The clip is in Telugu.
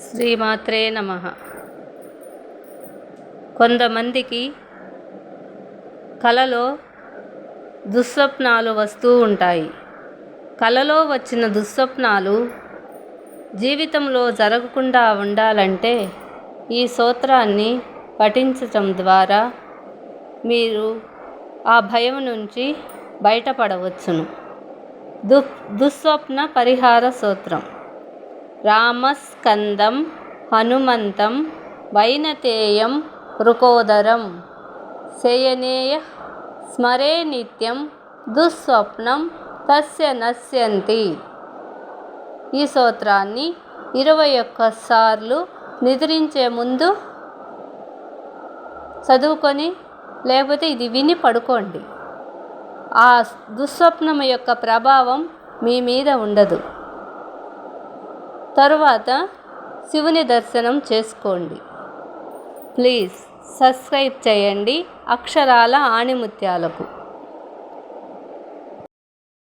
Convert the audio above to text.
శ్రీమాత్రే నమ. కొంతమందికి కలలో దుస్వప్నాలు వస్తూ ఉంటాయి. కలలో వచ్చిన దుస్వప్నాలు జీవితంలో జరగకుండా ఉండాలంటే ఈ సూత్రాన్ని పఠించటం ద్వారా మీరు ఆ భయం నుంచి బయటపడవచ్చును. దు దుస్వప్న పరిహార సూత్రం. రామస్కందం హనుమంతం వైనతేయం రుకోదరం శయనేయ స్మరే నిత్యం దుస్వప్నం తస్య నశ్యంతి. ఈ సూత్రాన్ని ఇరవై ఒక్క సార్లు నిద్రించే ముందు చదువుకొని లేకపోతే ఇది విని పడుకోండి. ఆ దుస్వప్నం యొక్క ప్రభావం మీ మీద ఉండదు. తరువాత శివుని దర్శనం చేసుకోండి. ప్లీజ్ సబ్స్క్రైబ్ చేయండి అక్షరాల ఆణిముత్యాలకు.